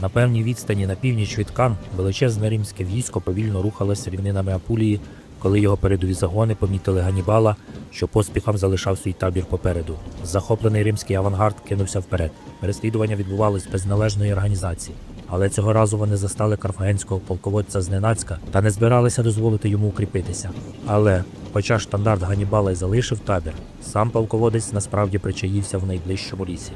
На певній відстані на північ від Кан величезне римське військо повільно рухалося рівнинами Апулії, коли його передові загони помітили Ганібала, що поспіхом залишав свій табір попереду. Захоплений римський авангард кинувся вперед. Переслідування відбувалось без належної організації. Але цього разу вони застали карфагенського полководця зненацька та не збиралися дозволити йому укріпитися. Але, хоча штандарт Ганібала й залишив табір, сам полководець насправді причаївся в найближчому лісі.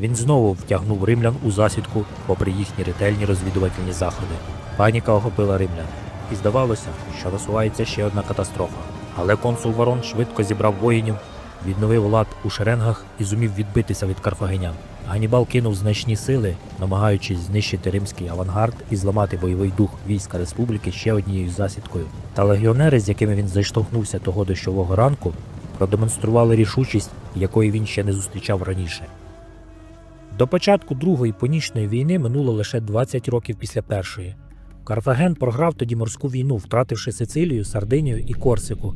Він знову втягнув римлян у засідку, попри їхні ретельні розвідувальні заходи. Паніка охопила римлян, і здавалося, що насувається ще одна катастрофа. Але консул Ворон швидко зібрав воїнів, відновив лад у шеренгах і зумів відбитися від карфагенян. Ганібал кинув значні сили, намагаючись знищити римський авангард і зламати бойовий дух війська республіки ще однією засідкою. Та легіонери, з якими він зайштовхнувся того дощового ранку, продемонстрували рішучість, якої він ще не зустрічав раніше. До початку Другої понічної війни минуло лише 20 років після першої. Карфаген програв тоді морську війну, втративши Сицилію, Сардинію і Корсику,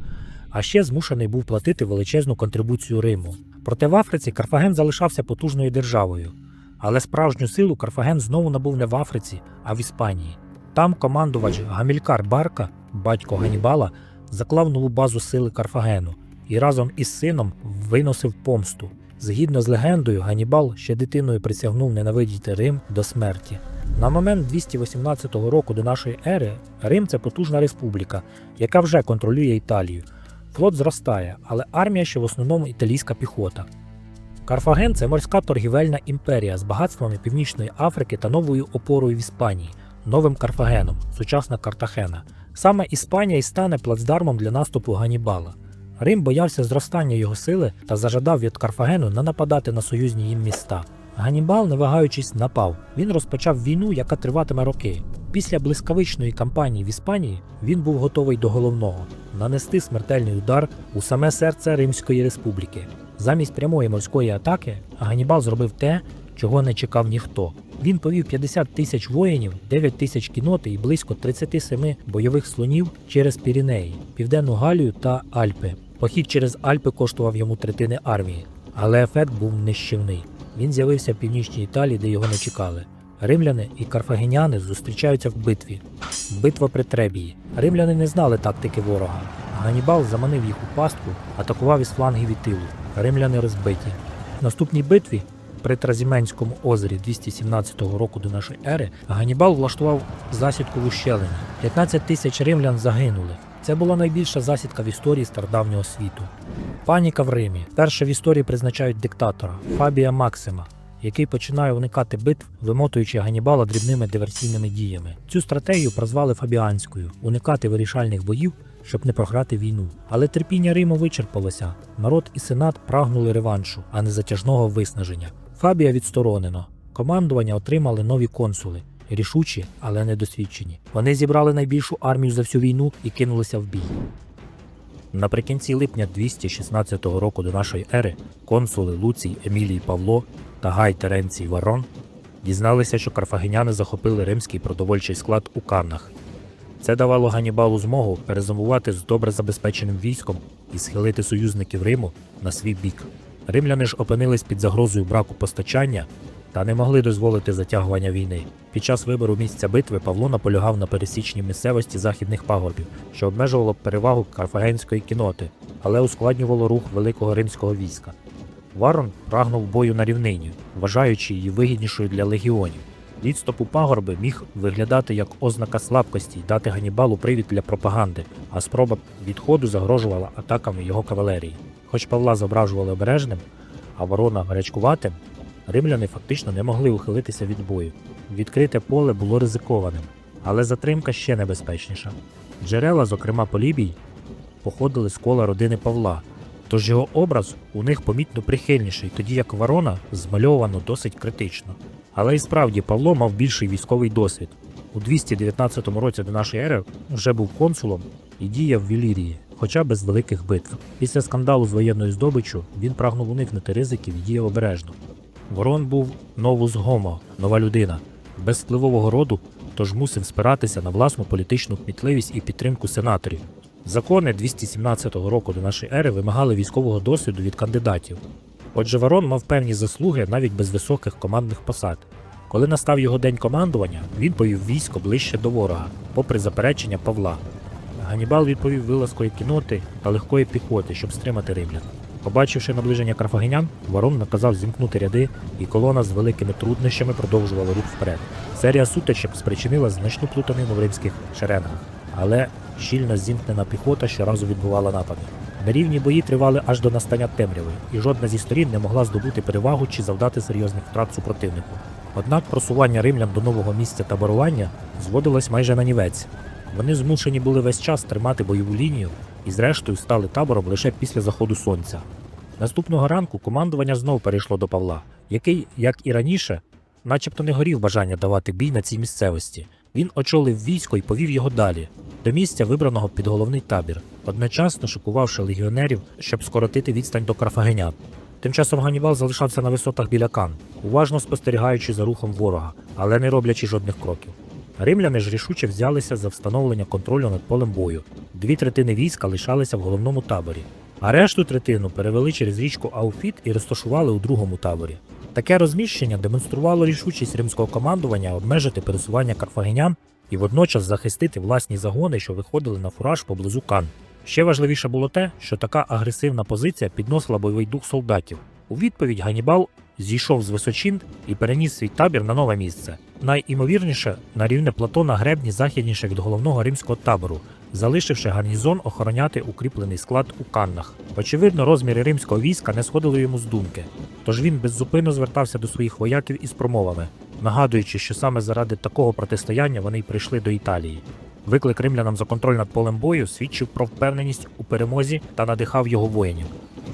а ще змушений був платити величезну контрибуцію Риму. Проте в Африці Карфаген залишався потужною державою. Але справжню силу Карфаген знову набув не в Африці, а в Іспанії. Там командувач Гамількар Барка, батько Ганібала, заклав нову базу сили Карфагену і разом із сином виносив помсту. Згідно з легендою, Ганібал ще дитиною присягнув ненавидіти Рим до смерті. На момент 218 року до нашої ери Рим це потужна республіка, яка вже контролює Італію. Флот зростає, але армія ще в основному італійська піхота. Карфаген це морська торгівельна імперія з багатствами Північної Африки та новою опорою в Іспанії, новим Карфагеном, сучасна Картахена. Саме Іспанія і стане плацдармом для наступу Ганібала. Рим боявся зростання його сили та зажадав від Карфагену не нападати на союзні їм міста. Ганібал, не вагаючись, напав. Він розпочав війну, яка триватиме роки. Після блискавичної кампанії в Іспанії він був готовий до головного нанести смертельний удар у саме серце Римської республіки. Замість прямої морської атаки Ганібал зробив те, чого не чекав ніхто. Він повів 50 тисяч воїнів, 9 тисяч кіноти і близько 37 бойових слонів через Пірінеї, Південну Галію та Альпи. Похід через Альпи коштував йому третини армії, але ефект був нищівний. Він з'явився в північній Італії, де його не чекали. Римляни і карфагеняни зустрічаються в битві. Битва при Требії. Римляни не знали тактики ворога. Ганібал заманив їх у пастку, атакував із флангів і тилу. Римляни розбиті. В наступній битві при Тразіменському озері 217 року до нашої ери Ганібал влаштував засідку в ущелині. 15 тисяч римлян загинули. Це була найбільша засідка в історії стародавнього світу. Паніка в Римі. Перше в історії призначають диктатора Фабія Максима, який починає уникати битв, вимотуючи Ганібала дрібними диверсійними діями. Цю стратегію прозвали Фабіанською уникати вирішальних боїв, щоб не програти війну. Але терпіння Риму вичерпалося. Народ і сенат прагнули реваншу, а не затяжного виснаження. Фабія відсторонено. Командування отримали нові консули. Рішучі, але недосвідчені. Вони зібрали найбільшу армію за всю війну і кинулися в бій. Наприкінці липня 216 року до нашої ери консули Луцій Емілій Павло та Гай Теренцій Варон дізналися, що карфагеняни захопили римський продовольчий склад у Каннах. Це давало Ганібалу змогу перезимувати з добре забезпеченим військом і схилити союзників Риму на свій бік. Римляни ж опинились під загрозою браку постачання та не могли дозволити затягування війни. Під час вибору місця битви Павло наполягав на пересічній місцевості західних пагорбів, що обмежувало перевагу карфагенської кіноти, але ускладнювало рух великого римського війська. Варон прагнув бою на рівнині, вважаючи її вигіднішою для легіонів. Відступ у пагорби міг виглядати як ознака слабкості й дати Ганібалу привід для пропаганди, а спроба відходу загрожувала атаками його кавалерії. Хоч Павла зображували обережним, а ворона гарячкуватим, римляни фактично не могли ухилитися від бою. Відкрите поле було ризикованим, але затримка ще небезпечніша. Джерела, зокрема Полібій, походили з кола родини Павла, тож його образ у них помітно прихильніший, тоді як ворона змальовано досить критично. Але і справді Павло мав більший військовий досвід. У 219 році до нашої ери вже був консулом і діяв в Ілірії, хоча без великих битв. Після скандалу з воєнною здобиччю він прагнув уникнути ризиків і діяв обережно. Ворон був новус гомо, нова людина, без впливового роду, тож мусив спиратися на власну політичну кмітливість і підтримку сенаторів. Закони 217 року до нашої ери вимагали військового досвіду від кандидатів. Отже, Ворон мав певні заслуги навіть без високих командних посад. Коли настав його день командування, він повів військо ближче до ворога, попри заперечення Павла. Ганібал відповів вилазкою кіноти та легкої піхоти, щоб стримати римлян. Побачивши наближення карфагенян, ворон наказав зімкнути ряди, і колона з великими труднощами продовжувала рух вперед. Серія сутичок спричинила значну плутанину в римських шеренгах, але щільно зімкнена піхота щоразу відбувала напади. Нерівні бої тривали аж до настання темряви, і жодна зі сторін не могла здобути перевагу чи завдати серйозних втрат супротивнику. Однак просування римлян до нового місця таборування зводилось майже на нівець. Вони змушені були весь час тримати бойову лінію і зрештою стали табором лише після заходу сонця. Наступного ранку командування знов перейшло до Павла, який, як і раніше, начебто не горів бажання давати бій на цій місцевості. Він очолив військо і повів його далі, до місця, вибраного під головний табір, одночасно шокувавши легіонерів, щоб скоротити відстань до Карфагенян. Тим часом Ганібал залишався на висотах біля Кан, уважно спостерігаючи за рухом ворога, але не роблячи жодних кроків. Римляни ж рішуче взялися за встановлення контролю над полем бою. Дві третини війська лишалися в головному таборі, а решту третину перевели через річку Ауфіт і розташували у другому таборі. Таке розміщення демонструвало рішучість римського командування обмежити пересування карфагенян і водночас захистити власні загони, що виходили на фураж поблизу Кан. Ще важливіше було те, що така агресивна позиція підносила бойовий дух солдатів. У відповідь Ганібал зійшов з височин і переніс свій табір на нове місце, найімовірніше на рівне плато на гребні західніше від головного римського табору, залишивши гарнізон охороняти укріплений склад у Каннах. Очевидно, розміри римського війська не сходили йому з думки, тож він беззупинно звертався до своїх вояків із промовами, нагадуючи, що саме заради такого протистояння вони й прийшли до Італії. Виклик римлянам за контроль над полем бою свідчив про впевненість у перемозі та надихав його воїнів.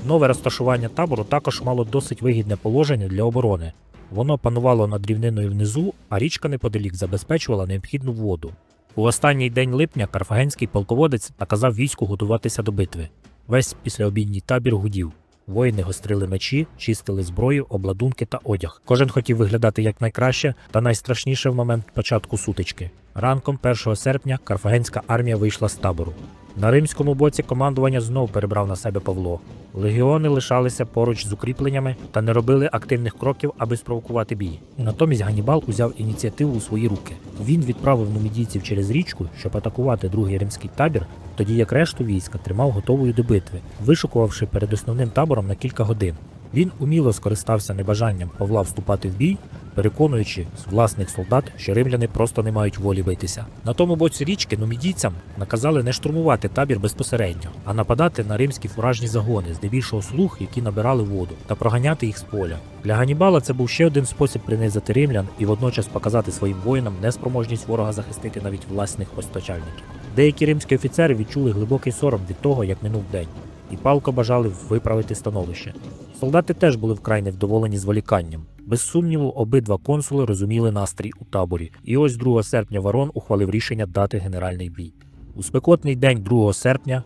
Нове розташування табору також мало досить вигідне положення для оборони. Воно панувало над рівниною внизу, а річка неподалік забезпечувала необхідну воду. У останній день липня карфагенський полководець наказав війську готуватися до битви. Весь післяобідній табір гудів. Воїни гострили мечі, чистили зброю, обладунки та одяг. Кожен хотів виглядати якнайкраще та найстрашніше в момент початку сутички. Ранком 1 серпня карфагенська армія вийшла з табору. На римському боці командування знов перебрав на себе Павло. Легіони лишалися поруч з укріпленнями та не робили активних кроків, аби спровокувати бій. Натомість Ганібал узяв ініціативу у свої руки. Він відправив нумідійців через річку, щоб атакувати другий римський табір, тоді як решту війська тримав готовою до битви, вишукувавши перед основним табором на кілька годин. Він уміло скористався небажанням Павла вступати в бій, переконуючи власних солдат, що римляни просто не мають волі битися. На тому боці річки нумідійцям наказали не штурмувати табір безпосередньо, а нападати на римські фуражні загони, здебільшого слуг, які набирали воду, та проганяти їх з поля. Для Ганібала це був ще один спосіб принизити римлян і водночас показати своїм воїнам неспроможність ворога захистити навіть власних постачальників. Деякі римські офіцери відчули глибокий сором від того, як минув день, і палко бажали виправити становище. Солдати теж були вкрай невдоволені зволіканням. Без сумніву, обидва консули розуміли настрій у таборі, і ось 2 серпня Ворон ухвалив рішення дати генеральний бій. У спекотний день 2 серпня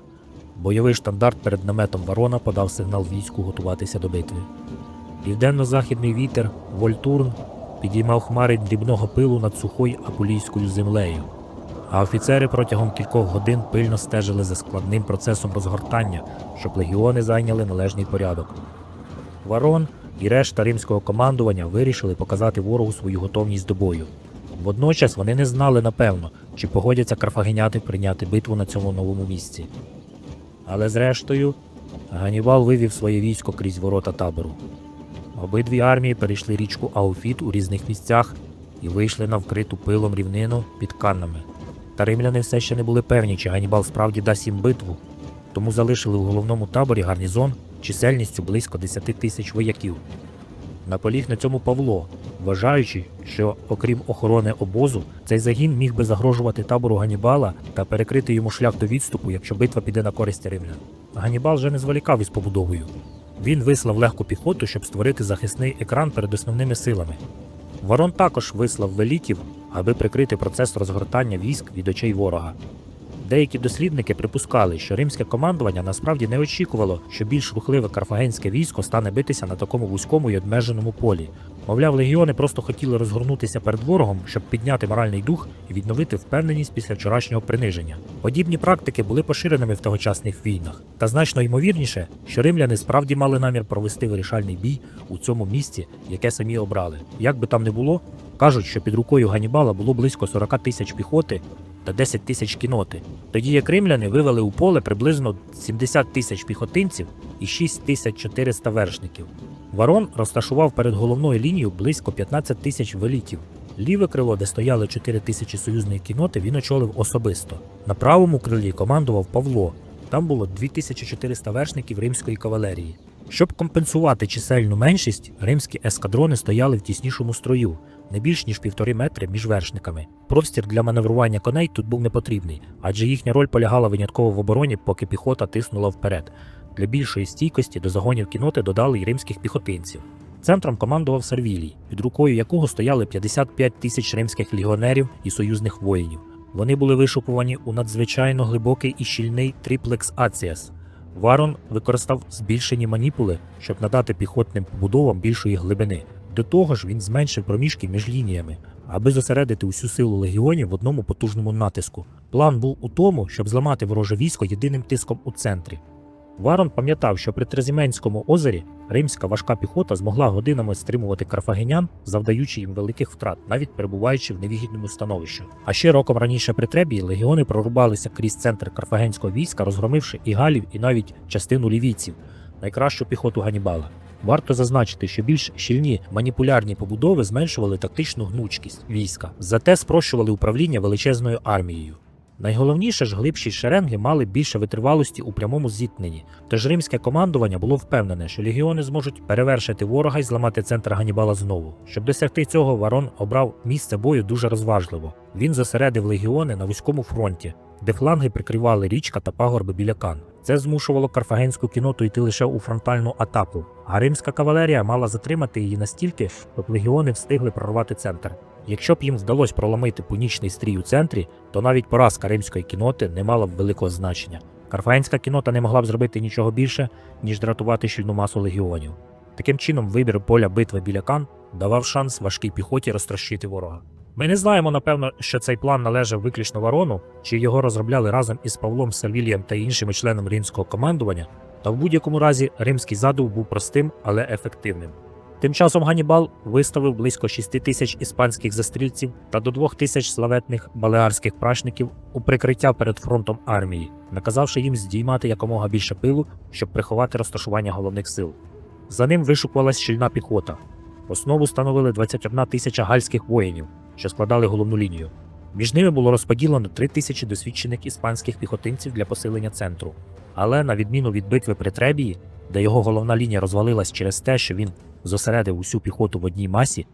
бойовий штандарт перед наметом Ворона подав сигнал війську готуватися до битви. Південно-західний вітер Вольтурн підіймав хмари дрібного пилу над сухою апулійською землею, а офіцери протягом кількох годин пильно стежили за складним процесом розгортання, щоб легіони зайняли належний порядок. Варон і решта римського командування вирішили показати ворогу свою готовність до бою. Водночас вони не знали напевно, чи погодяться карфагеняти прийняти битву на цьому новому місці. Але зрештою, Ганібал вивів своє військо крізь ворота табору. Обидві армії перейшли річку Ауфіт у різних місцях і вийшли на вкриту пилом рівнину під Каннами. Та римляни все ще не були певні, чи Ганібал справді дасть їм битву, тому залишили у головному таборі гарнізон чисельністю близько 10 тисяч вояків. Наполіг на цьому Павло, вважаючи, що, окрім охорони обозу, цей загін міг би загрожувати табору Ганібала та перекрити йому шлях до відступу, якщо битва піде на користь римлян. Ганібал вже не зволікав із побудовою. Він вислав легку піхоту, щоб створити захисний екран перед основними силами. Ворон також вислав веліків, аби прикрити процес розгортання військ від очей ворога. Деякі дослідники припускали, що римське командування насправді не очікувало, що більш рухливе карфагенське військо стане битися на такому вузькому і обмеженому полі. Мовляв, легіони просто хотіли розгорнутися перед ворогом, щоб підняти моральний дух і відновити впевненість після вчорашнього приниження. Подібні практики були поширеними в тогочасних війнах, та значно ймовірніше, що римляни справді мали намір провести вирішальний бій у цьому місці, яке самі обрали. Як би там не було, кажуть, що під рукою Ганібала було близько 40 тисяч піхоти та 10 тисяч кіноти. Тоді як римляни вивели у поле приблизно 70 тисяч піхотинців і 6 тисяч 400 вершників. Варон розташував перед головною лінією близько 15 тисяч велітів. Ліве крило, де стояли 4 тисячі союзної кіноти, він очолив особисто. На правому крилі командував Павло. Там було 2400 вершників римської кавалерії. Щоб компенсувати чисельну меншість, римські ескадрони стояли в тіснішому строю, не більш ніж півтори метри між вершниками. Простір для маневрування коней тут був непотрібний, адже їхня роль полягала винятково в обороні, поки піхота тиснула вперед. Для більшої стійкості до загонів кіноти додали й римських піхотинців. Центром командував Сервілій, під рукою якого стояли 55 тисяч римських легіонерів і союзних воїнів. Вони були вишукувані у надзвичайно глибокий і щільний триплекс Аціас. Варон використав збільшені маніпули, щоб надати піхотним побудовам більшої глибини. До того ж, він зменшив проміжки між лініями, аби зосередити усю силу легіонів в одному потужному натиску. План був у тому, щоб зламати вороже військо єдиним тиском у центрі. Варон пам'ятав, що при Трезіменському озері римська важка піхота змогла годинами стримувати карфагенян, завдаючи їм великих втрат, навіть перебуваючи в невигідному становищі. А ще роком раніше при Требії легіони прорубалися крізь центр карфагенського війська, розгромивши і галів, і навіть частину лівійців, найкращу піхоту Ганібала. Варто зазначити, що більш щільні маніпулярні побудови зменшували тактичну гнучкість війська, зате спрощували управління величезною армією. Найголовніше ж глибші шеренги мали більше витривалості у прямому зіткненні, тож римське командування було впевнене, що легіони зможуть перевершити ворога і зламати центр Ганібала знову. Щоб досягти цього, Варон обрав місце бою дуже розважливо. Він зосередив легіони на вузькому фронті, де фланги прикривали річка та пагорби біля Кан. Це змушувало карфагенську кіноту йти лише у фронтальну атаку, а римська кавалерія мала затримати її настільки, щоб легіони встигли прорвати центр. Якщо б їм вдалося проламити пунічний стрій у центрі, то навіть поразка римської кіноти не мала б великого значення. Карфагенська кінота не могла б зробити нічого більше, ніж дратувати щільну масу легіонів. Таким чином, вибір поля битви біля Кан давав шанс важкій піхоті розтрощити ворога. Ми не знаємо, напевно, що цей план належав виключно Варону, чи його розробляли разом із Павлом Савілієм та іншими членами римського командування, та в будь-якому разі римський задум був простим, але ефективним. Тим часом Ганібал виставив близько 6 тисяч іспанських застрільців та до 2 тисяч славетних балеарських прачників у прикриття перед фронтом армії, наказавши їм здіймати якомога більше пилу, щоб приховати розташування головних сил. За ним вишукувалась щільна піхота. Основу становили 21 тисяча гальських воїнів, що складали головну лінію. Між ними було розподілено 3 тисячі досвідчених іспанських піхотинців для посилення центру. Але на відміну від битви при Требії, де його головна лінія розвалилась через те, що він зосередив усю піхоту в одній масі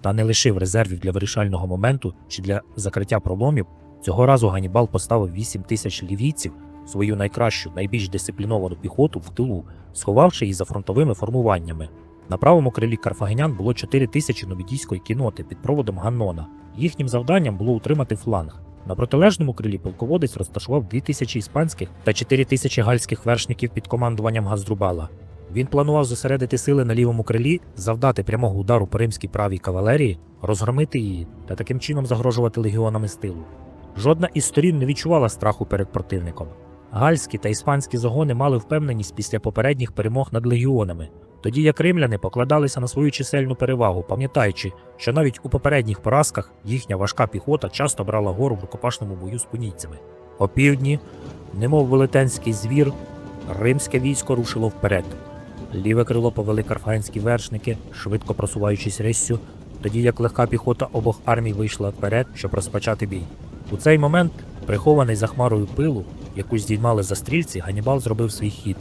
та не лишив резервів для вирішального моменту чи для закриття проломів, цього разу Ганібал поставив 8 тисяч лівійців, свою найкращу, найбільш дисципліновану піхоту в тилу, сховавши її за фронтовими формуваннями. На правому крилі карфагенян було 4 тисячі новідійської кіноти під проводом Ганнона. Їхнім завданням було утримати фланг. На протилежному крилі полководець розташував 2 тисячі іспанських та 4 тисячі гальських вершників під командуванням Газдрубала. Він планував зосередити сили на лівому крилі, завдати прямого удару по римській правій кавалерії, розгромити її та таким чином загрожувати легіонами з тилу. Жодна із сторін не відчувала страху перед противником. Гальські та іспанські загони мали впевненість після попередніх перемог над легіонами, тоді як римляни покладалися на свою чисельну перевагу, пам'ятаючи, що навіть у попередніх поразках їхня важка піхота часто брала гору в рукопашному бою з пунійцями. Опівдні, немов велетенський звір, римське військо рушило вперед. Ліве крило повели карфагенські вершники, швидко просуваючись риссю, тоді як легка піхота обох армій вийшла вперед, щоб розпочати бій. У цей момент, прихований за хмарою пилу, яку здіймали застрільці, Ганібал зробив свій хід.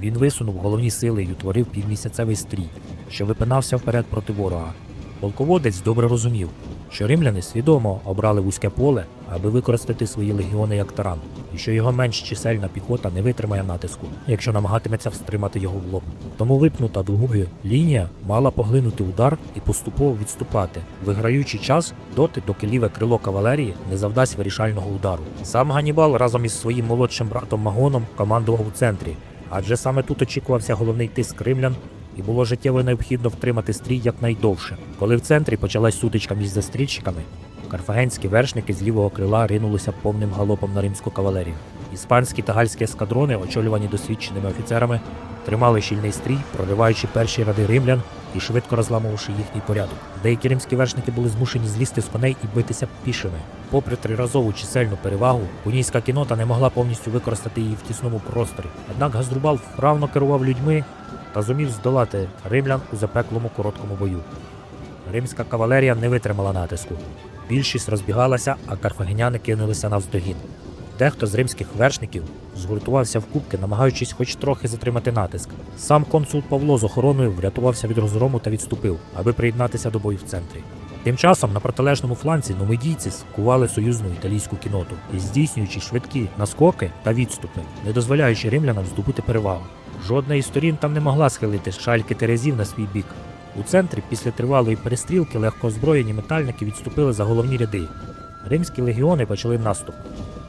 Він висунув головні сили і утворив півмісяцевий стрій, що випинався вперед проти ворога. Полководець добре розумів, що римляни свідомо обрали вузьке поле, аби використати свої легіони як таран, і що його менш чисельна піхота не витримає натиску, якщо намагатиметься встримати його в лоб. Тому випнута дугою лінія мала поглинути удар і поступово відступати, виграючи час доти, доки ліве крило кавалерії не завдасть вирішального удару. Сам Ганібал разом із своїм молодшим братом Магоном командував у центрі, адже саме тут очікувався головний тиск римлян і було життєво необхідно втримати стрій якнайдовше. Коли в центрі почалась сутичка між застрільщиками, карфагенські вершники з лівого крила ринулися повним галопом на римську кавалерію. Іспанські та гальські ескадрони, очолювані досвідченими офіцерами, тримали щільний стрій, прориваючи перші ради римлян і швидко розламувавши їхній порядок. Деякі римські вершники були змушені злізти з коней і битися пішими. Попри триразову чисельну перевагу, пунійська кінота не могла повністю використати її в тісному просторі. Однак Газдрубал вправно керував людьми та зумів здолати римлян у запеклому короткому бою. Римська кавалерія не витримала натиску. Більшість розбігалася, а карфагеняни кинулися навздогін. Дехто з римських вершників згуртувався в кубки, намагаючись хоч трохи затримати натиск. Сам консул Павло з охороною врятувався від розгрому та відступив, аби приєднатися до бою в центрі. Тим часом на протилежному фланці нумидійці скували союзну італійську кіноту здійснюючи швидкі наскоки та відступи, не дозволяючи римлянам здобути перевагу. Жодна із сторін там не могла схилити шальки терезів на свій бік. У центрі після тривалої перестрілки легкоозброєні метальники відступили за головні ряди. Римські легіони почали наступ.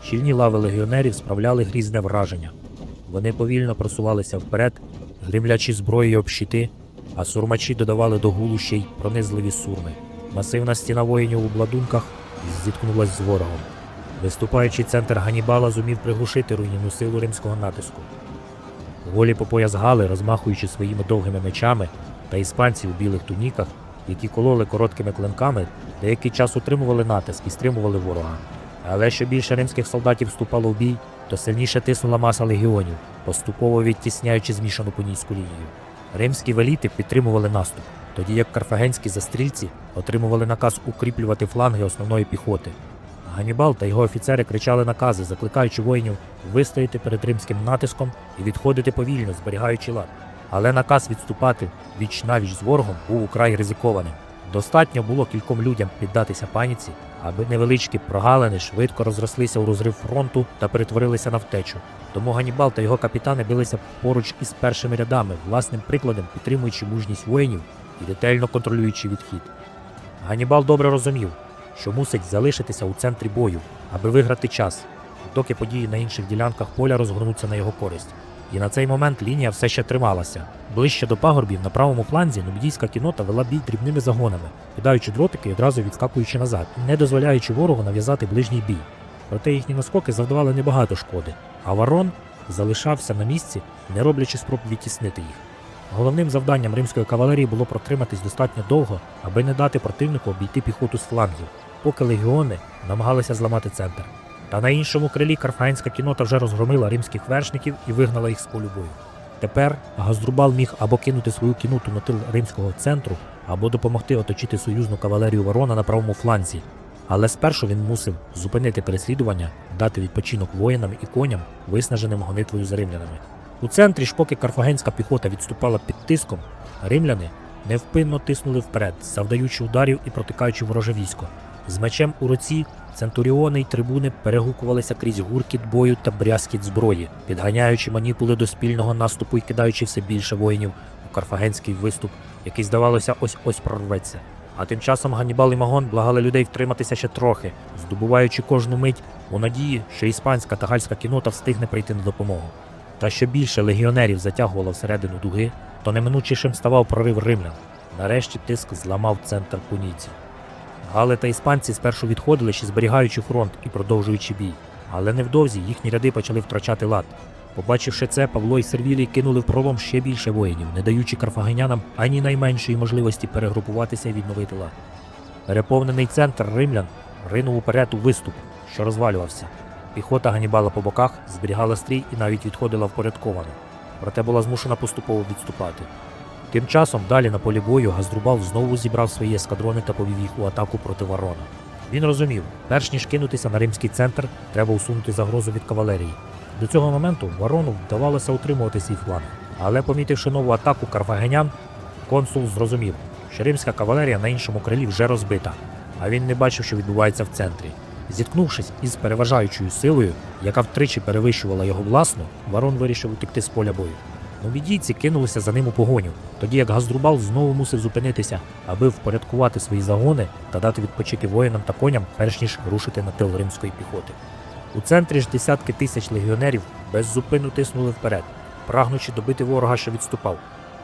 Щільні лави легіонерів справляли грізне враження. Вони повільно просувалися вперед, гримлячи зброєю об щити, а сурмачі додавали до гулу ще й пронизливі сурми. Масивна стіна воїнів у бладунках зіткнулась з ворогом. Виступаючий центр Ганібала зумів приглушити руйнівну силу римського натиску. Голі по пояс гали, розмахуючи своїми довгими мечами, та іспанці у білих туніках, які кололи короткими клинками, деякий час утримували натиск і стримували ворога. Але що більше римських солдатів вступало в бій, то сильніше тиснула маса легіонів, поступово відтісняючи змішану пунійську лінію. Римські веліти підтримували наступ, тоді як карфагенські застрільці отримували наказ укріплювати фланги основної піхоти. Ганібал та його офіцери кричали накази, закликаючи воїнів вистояти перед римським натиском і відходити повільно, зберігаючи лад. Але наказ відступати віч навіч з ворогом був украй ризикованим. Достатньо було кільком людям піддатися паніці, аби невеличкі прогалини швидко розрослися у розрив фронту та перетворилися на втечу. Тому Ганібал та його капітани билися поруч із першими рядами, власним прикладом підтримуючи мужність воїнів і детально контролюючи відхід. Ганібал добре розумів, що мусить залишитися у центрі бою, аби виграти час, доки події на інших ділянках поля розгорнуться на його користь. І на цей момент лінія все ще трималася. Ближче до пагорбів на правому фланзі нубідійська кінота вела бій дрібними загонами, кидаючи дротики і одразу відскакуючи назад, не дозволяючи ворогу нав'язати ближній бій. Проте їхні наскоки завдавали небагато шкоди, а Варон залишався на місці, не роблячи спроб відтіснити їх. Головним завданням римської кавалерії було протриматись достатньо довго, аби не дати противнику обійти піхоту з флангів, поки легіони намагалися зламати центр. Та на іншому крилі карфагенська кінота вже розгромила римських вершників і вигнала їх з полю бою. Тепер Газдрубал міг або кинути свою кіноту на тил римського центру, або допомогти оточити союзну кавалерію Ворона на правому фланзі. Але спершу він мусив зупинити переслідування, дати відпочинок воїнам і коням, виснаженим гонитвою за римлянами. У центрі ж, поки карфагенська піхота відступала під тиском, римляни невпинно тиснули вперед, завдаючи ударів і протикаючи вороже військо. З мечем у руці центуріони й трибуни перегукувалися крізь гуркіт бою та брязкіт зброї, підганяючи маніпули до спільного наступу і кидаючи все більше воїнів у карфагенський виступ, який, здавалося, ось-ось прорветься. А тим часом Ганнібал і Магон благали людей втриматися ще трохи, здобуваючи кожну мить у надії, що іспанська та гальська кінота встигне прийти на допомогу. Та що більше легіонерів затягувало всередину дуги, то неминучішим ставав прорив римлян. Нарешті тиск зламав центр пунійців. Гали та іспанці спершу відходили, ще зберігаючи фронт і продовжуючи бій. Але невдовзі їхні ряди почали втрачати лад. Побачивши це, Павло і Сервілій кинули в пролом ще більше воїнів, не даючи карфагенянам ані найменшої можливості перегрупуватися і відновити лад. Переповнений центр римлян ринув уперед у виступ, що розвалювався. Піхота Ганібала по боках зберігала стрій і навіть відходила впорядковано, проте була змушена поступово відступати. Тим часом далі на полі бою Газдрубал знову зібрав свої ескадрони та повів їх у атаку проти Ворона. Він розумів, перш ніж кинутися на римський центр, треба усунути загрозу від кавалерії. До цього моменту Ворону вдавалося утримувати свій фланг, але помітивши нову атаку карфагенян, консул зрозумів, що римська кавалерія на іншому крилі вже розбита, а він не бачив, що відбувається в центрі. Зіткнувшись із переважаючою силою, яка втричі перевищувала його власну, Ворон вирішив утекти з поля бою. Новідійці кинулися за ним у погоню, тоді як Газдрубал знову мусив зупинитися, аби впорядкувати свої загони та дати відпочити воїнам та коням, перш ніж рушити на тил римської піхоти. У центрі ж десятки тисяч легіонерів беззупинно тиснули вперед, прагнучи добити ворога, що відступав.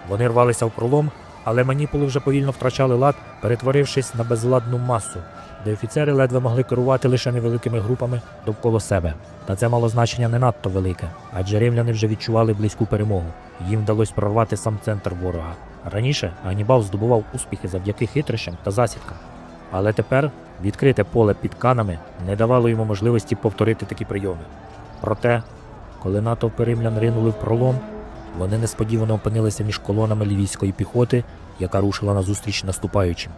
Вони рвалися в пролом, але маніпули вже повільно втрачали лад, перетворившись на безладну масу, де офіцери ледве могли керувати лише невеликими групами довкола себе. Та це мало значення не надто велике, адже римляни вже відчували близьку перемогу. Їм вдалося прорвати сам центр ворога. Раніше Ганібал здобував успіхи завдяки хитрощам та засідкам. Але тепер відкрите поле під канами не давало йому можливості повторити такі прийоми. Проте, коли натовпи римлян ринули в пролом, вони несподівано опинилися між колонами лівійської піхоти, яка рушила назустріч наступаючим.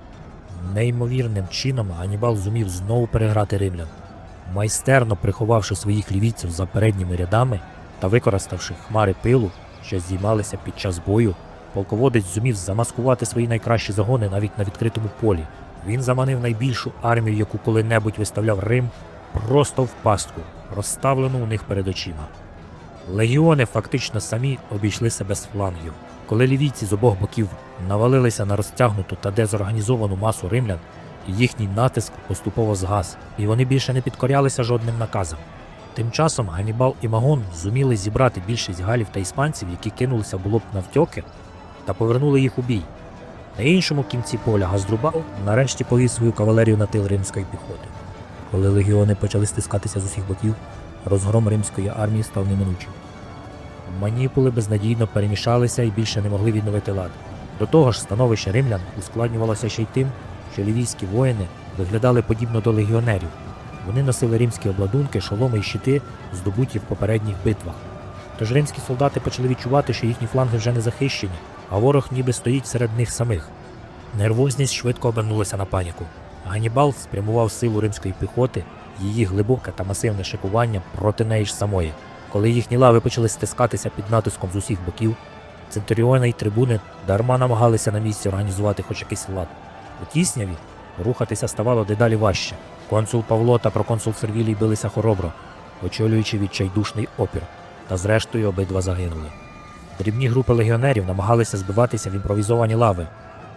Неймовірним чином Ганібал зумів знову переграти римлян. Майстерно приховавши своїх лівійців за передніми рядами та використавши хмари пилу, що здіймалися під час бою, полководець зумів замаскувати свої найкращі загони навіть на відкритому полі. Він заманив найбільшу армію, яку коли-небудь виставляв Рим, просто в пастку, розставлену у них перед очима. Легіони фактично самі обійшли себе з флангів. Коли лівійці з обох боків навалилися на розтягнуту та дезорганізовану масу римлян, їхній натиск поступово згас, і вони більше не підкорялися жодним наказам. Тим часом Ганібал і Магон зуміли зібрати більшість галів та іспанців, які кинулися було б навтьоки, та повернули їх у бій. На іншому кінці поля Газдрубал нарешті повів свою кавалерію на тил римської піхоти. Коли легіони почали стискатися з усіх боків, розгром римської армії став неминучим. Маніпули безнадійно перемішалися і більше не могли відновити лад. До того ж, становище римлян ускладнювалося ще й тим, що лівійські воїни виглядали подібно до легіонерів. Вони носили римські обладунки, шоломи і щити, здобуті в попередніх битвах. Тож римські солдати почали відчувати, що їхні фланги вже не захищені, а ворог ніби стоїть серед них самих. Нервозність швидко обернулася на паніку. Ганібал спрямував силу римської піхоти, її глибоке та масивне шикування проти неї ж самої. Коли їхні лави почали стискатися під натиском з усіх боків, центуріони й трибуни дарма намагалися на місці організувати хоч якийсь лад. У тісняві рухатися ставало дедалі важче. Консул Павло та проконсул Сервілій билися хоробро, очолюючи відчайдушний опір, та зрештою обидва загинули. Дрібні групи легіонерів намагалися збиватися в імпровізовані лави,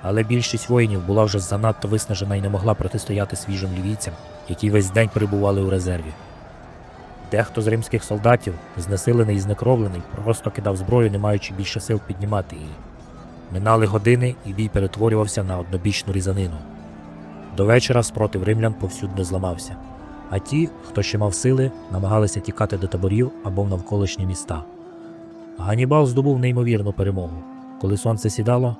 але більшість воїнів була вже занадто виснажена і не могла протистояти свіжим лівійцям, які весь день перебували у резерві. Дехто з римських солдатів, знесилений і знекровлений, просто кидав зброю, не маючи більше сил піднімати її. Минали години, і бій перетворювався на однобічну різанину. До вечора спротив римлян повсюдно зламався, а ті, хто ще мав сили, намагалися тікати до таборів або в навколишні міста. Ганібал здобув неймовірну перемогу. Коли сонце сідало,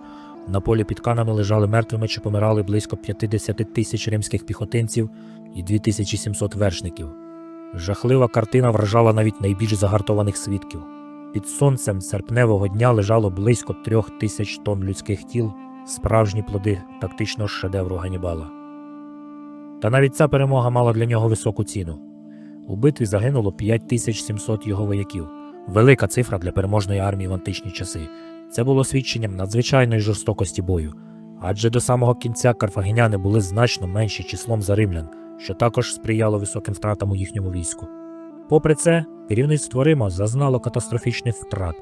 на полі під канами лежали мертвими чи помирали близько 50 тисяч римських піхотинців і 2700 вершників. Жахлива картина вражала навіть найбільш загартованих свідків. Під сонцем серпневого дня лежало близько трьох тисяч тонн людських тіл, справжні плоди тактичного шедевру Ганібала. Та навіть ця перемога мала для нього високу ціну. У битві загинуло 5700 його вояків. Велика цифра для переможної армії в античні часи. Це було свідченням надзвичайної жорстокості бою, адже до самого кінця карфагеняни були значно менші числом за римлян, що також сприяло високим втратам у їхньому війську. Попри це, керівництво Рима зазнало катастрофічних втрат.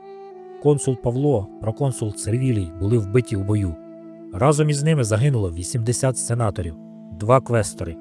Консул Павло, проконсул Сервілій були вбиті у бою. Разом із ними загинуло 80 сенаторів, два квестори,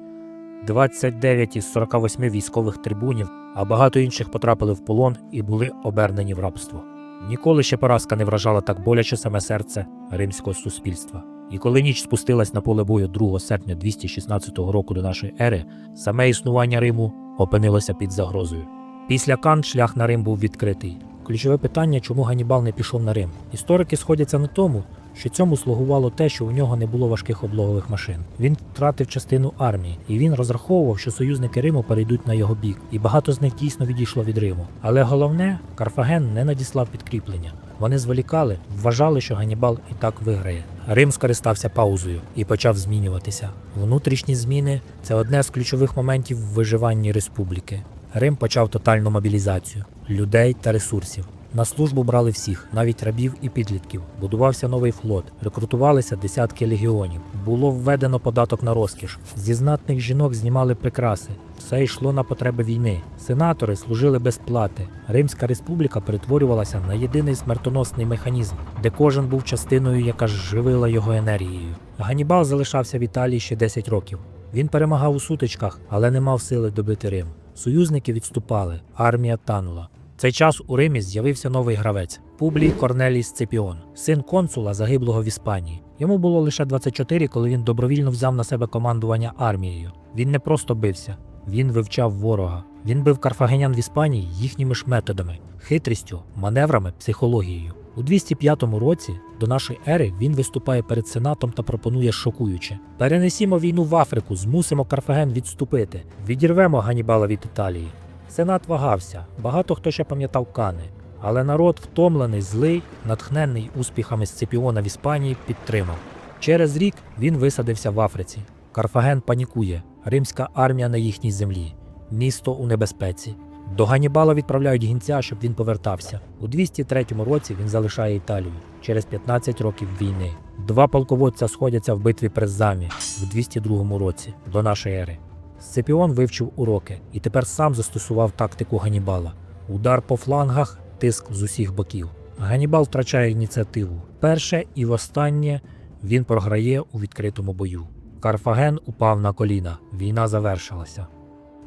29 із 48 військових трибунів, а багато інших потрапили в полон і були обернені в рабство. Ніколи ще поразка не вражала так боляче саме серце римського суспільства. І коли ніч спустилась на поле бою 2 серпня 216 року до нашої ери, саме існування Риму опинилося під загрозою. Після Кан шлях на Рим був відкритий. Ключове питання, чому Ганібал не пішов на Рим. Історики сходяться на тому, що цьому слугувало те, що у нього не було важких облогових машин. Він втратив частину армії, і він розраховував, що союзники Риму перейдуть на його бік, і багато з них дійсно відійшло від Риму. Але головне, Карфаген не надіслав підкріплення. Вони зволікали, вважали, що Ганібал і так виграє. Рим скористався паузою і почав змінюватися. Внутрішні зміни це одне з ключових моментів в виживанні республіки. Рим почав тотальну мобілізацію людей та ресурсів. На службу брали всіх, навіть рабів і підлітків. Будувався новий флот, рекрутувалися десятки легіонів. Було введено податок на розкіш. Зі знатних жінок знімали прикраси. Все йшло на потреби війни. Сенатори служили без плати. Римська республіка перетворювалася на єдиний смертоносний механізм, де кожен був частиною, яка живила його енергією. Ганібал залишався в Італії ще 10 років. Він перемагав у сутичках, але не мав сили добити Рим. Союзники відступали, армія танула. Цей час у Римі з'явився новий гравець Публій Корнелій Сципіон, син консула, загиблого в Іспанії. Йому було лише 24, коли він добровільно взяв на себе командування армією. Він не просто бився, він вивчав ворога. Він бив карфагенян в Іспанії їхніми ж методами, хитрістю, маневрами, психологією. У 205 році до нашої ери він виступає перед сенатом та пропонує шокуюче: перенесімо війну в Африку, змусимо Карфаген відступити, відірвемо Ганібала від Італії. Сенат вагався, багато хто ще пам'ятав Кани, але народ, втомлений, злий, натхненний успіхами Сципіона в Іспанії, підтримав. Через рік він висадився в Африці. Карфаген панікує, римська армія на їхній землі, місто у небезпеці. До Ганібала відправляють гінця, щоб він повертався. У 203 році він залишає Італію через 15 років війни. Два полководця сходяться в битві при Замі в 202 році до нашої ери. Сципіон вивчив уроки і тепер сам застосував тактику Ганібала: удар по флангах, тиск з усіх боків. Ганібал втрачає ініціативу. Перше і востаннє він програє у відкритому бою. Карфаген упав на коліна. Війна завершилася.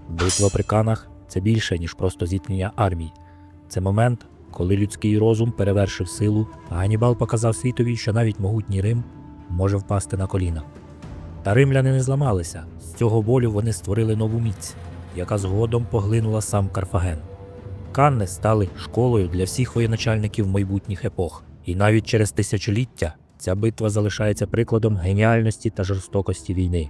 Битва при Канах це більше, ніж просто зіткнення армій. Це момент, коли людський розум перевершив силу, а Ганібал показав світові, що навіть могутній Рим може впасти на коліна. Та римляни не зламалися. З цього болю вони створили нову міць, яка згодом поглинула сам Карфаген. Канни стали школою для всіх воєначальників майбутніх епох, і навіть через тисячоліття ця битва залишається прикладом геніальності та жорстокості війни.